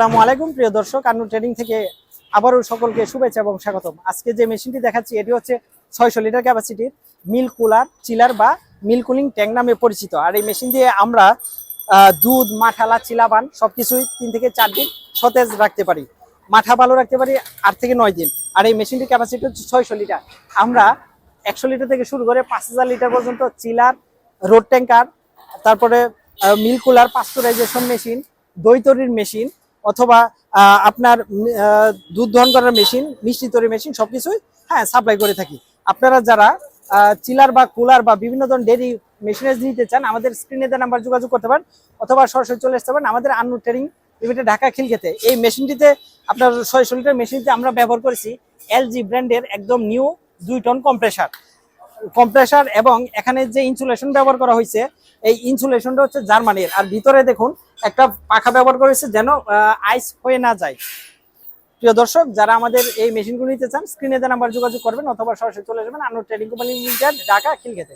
আসসালামু আলাইকুম, প্রিয় দর্শক। আন্নু ট্রেডিং থেকে আবারও সকলকে শুভেচ্ছা এবং স্বাগতম। আজকে যে মেশিনটি দেখাচ্ছি, এটি হচ্ছে ছয়শো লিটার ক্যাপাসিটির মিল কুলার, চিলার বা মিল কুলিং ট্যাঙ্ক নামে পরিচিত। আর এই মেশিন দিয়ে আমরা দুধ, মাঠালা, চিলাবান সবকিছুই তিন থেকে চার দিন সতেজ রাখতে পারি। মাঠা ভালো রাখতে পারি আট থেকে নয় দিন। আর এই মেশিনটির ক্যাপাসিটি হচ্ছে ছয়শো লিটার। আমরা একশো লিটার থেকে শুরু করে পাঁচ হাজার লিটার পর্যন্ত চিলার, রোড ট্যাঙ্কার, তারপরে মিল কুলার, পাস্তুরাইজেশন মেশিন, দই তৈরির মেশিন অথবা আপনার দুধ দহন করার মেশিন, মিষ্টি তৈরির মেশিন, সবকিছুই হ্যাঁ সাপ্লাই করে থাকি। আপনারা যারা চিলার বা কুলার বা বিভিন্ন ধরনের ডেরি মেশিনারিজ নিতে চান, আমাদের স্ক্রিনে দেওয়া নাম্বার যোগাযোগ করতে পারেন, অথবা সরাসরি চলে আসতে পারেন। আমাদের আন্নু ট্রেনিং লিমিটেড ঢাকা খিলখেতে এই মেশিনটিতে আপনার ছয়শো লিটার মেশিনটিতে আমরা ব্যবহার করেছি এলজি ব্র্যান্ডের একদম নিউ দুই টন কম্প্রেসার কম্প্রেসার এবং এখানে যে ইনসুলেশন ব্যবহার করা হয়েছে, এই ইনসুলেশনটা হচ্ছে জার্মানির। আর ভিতরে দেখুন একটা পাখা ব্যবহার করেছে যেন আইস হয়ে না যায়। প্রিয় দর্শক, যারা আমাদের এই মেশিনগুলো নিতে চান স্ক্রিনে দেওয়া নাম্বার যোগাযোগ করবেন অথবা সরাসরি চলে যাবেন Anor trading company limited Dhaka খিলগেতে